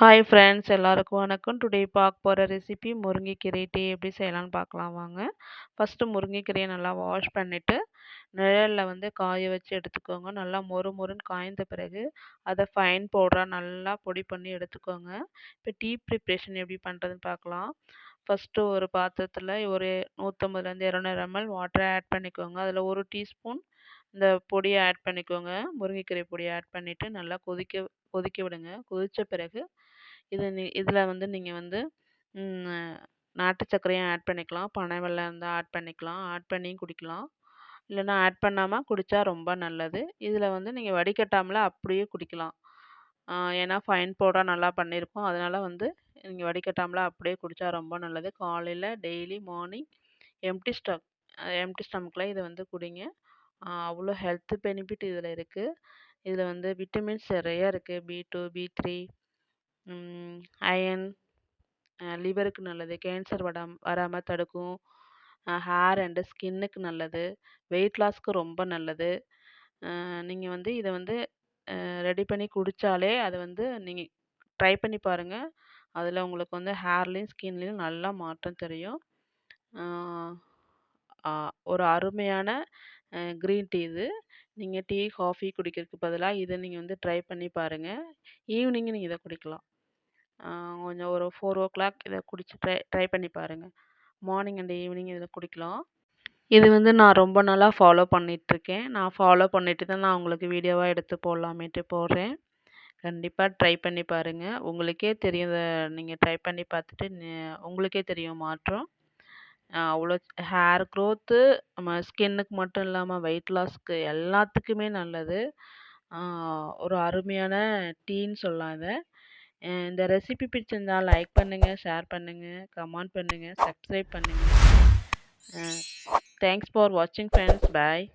Hi friends எல்லாருக்கும் வணக்கம். Today பார்க்க போகிற ரெசிபி முருங்கைக்கீரை டீ எப்படி செய்யலான்னு பார்க்கலாம் வாங்க. ஃபஸ்ட்டு முருங்கைக்கீரையை நல்லா வாஷ் பண்ணிவிட்டு நிழலில் வந்து காய வச்சு எடுத்துக்கோங்க. நல்லா மொறு மொறுன்னு காய்ந்த பிறகு அதை ஃபைன் பவுடராக நல்லா பொடி பண்ணி எடுத்துக்கோங்க. இப்போ டீ ப்ரிப்ரேஷன் எப்படி பண்ணுறதுன்னு பார்க்கலாம். ஃபஸ்ட்டு ஒரு பாத்திரத்தில் ஒரு நூற்றம்பதுலேருந்து இரநூறு எம்எல் வாட்டரை ஆட் பண்ணிக்கோங்க. அதில் ஒரு டீஸ்பூன் இந்த பொடியை ஆட் பண்ணிக்கோங்க. முருங்கைக்கீரை பொடியை ஆட் பண்ணிவிட்டு நல்லா கொதிக்க கொதிக்க விடுங்க. கொதித்த பிறகு இது இதில் வந்து நீங்கள் வந்து நாட்டு சர்க்கரையும் ஆட் பண்ணிக்கலாம். பனை வெல்லம் இருந்தால் ஆட் பண்ணிக்கலாம். ஆட் பண்ணியும் குடிக்கலாம். இல்லைன்னா ஆட் பண்ணாமல் குடித்தா ரொம்ப நல்லது. இதில் வந்து நீங்கள் வடிகட்டாமல் அப்படியே குடிக்கலாம். ஏன்னா ஃபைன் பவுடராக நல்லா பண்ணியிருக்கோம் அதனால் வந்து நீங்கள் வடிகட்டாமல் அப்படியே குடித்தா ரொம்ப நல்லது. காலையில் daily morning empty stomach empty ஸ்டமக்கில் இதை வந்து குடிங்க. அவ்வளோ ஹெல்த் பெனிஃபிட் இதில் இருக்குது இதில் வந்து விட்டமின்ஸ் நிறையா இருக்குது B two B three iron லிவருக்கு நல்லது. கேன்சர் வடாம வராமல் தடுக்கும். ஹேர் அண்டு ஸ்கின்னுக்கு நல்லது. வெயிட் லாஸ்க்கு ரொம்ப நல்லது. நீங்கள் வந்து இதை வந்து ரெடி பண்ணி குடித்தாலே அதை வந்து நீங்கள் ட்ரை பண்ணி பாருங்கள் அதில் உங்களுக்கு வந்து ஹேர்லேயும் ஸ்கின்லேயும் நல்லா மாற்றம் தெரியும். ஒரு அருமையான க்ரீன் டீ இது. நீங்கள் டீ காஃபி குடிக்கிறதுக்கு பதிலாக இதை நீங்கள் வந்து ட்ரை பண்ணி பாருங்கள் ஈவினிங் நீங்கள் இதை குடிக்கலாம். கொஞ்சம் ஒரு ஃபோர் ஓ கிளாக் இதை குடிச்சு ட்ரை ட்ரை பண்ணி பாருங்கள் மார்னிங் அண்ட் ஈவினிங் இதில் குடிக்கலாம். இது வந்து நான் ரொம்ப நாளாக ஃபாலோ பண்ணிகிட்ருக்கேன் நான் ஃபாலோ பண்ணிட்டு தான் நான் உங்களுக்கு வீடியோவாக எடுத்து போடலாமேட்டு போடுறேன். கண்டிப்பாக ட்ரை பண்ணி பாருங்கள் உங்களுக்கே தெரியும் நீங்கள் ட்ரை பண்ணி பார்த்துட்டு உங்களுக்கே தெரியும் மாற்றம். அவ்வளோ ஹேர் க்ரோத்து நம்ம ஸ்கின்னுக்கு மட்டும் இல்லாமல் வெயிட் லாஸ்க்கு எல்லாத்துக்குமே நல்லது. ஒரு அருமையான டீன்னு சொல்லலாம் இதை. இந்த ரெசிபி பிடிச்சிருந்தா லைக் பண்ணுங்கள் ஷேர் பண்ணுங்கள் கமெண்ட் பண்ணுங்கள் சப்ஸ்கிரைப் பண்ணுங்கள் தேங்க்ஸ் ஃபார் வாட்சிங் ஃப்ரெண்ட்ஸ். பாய்.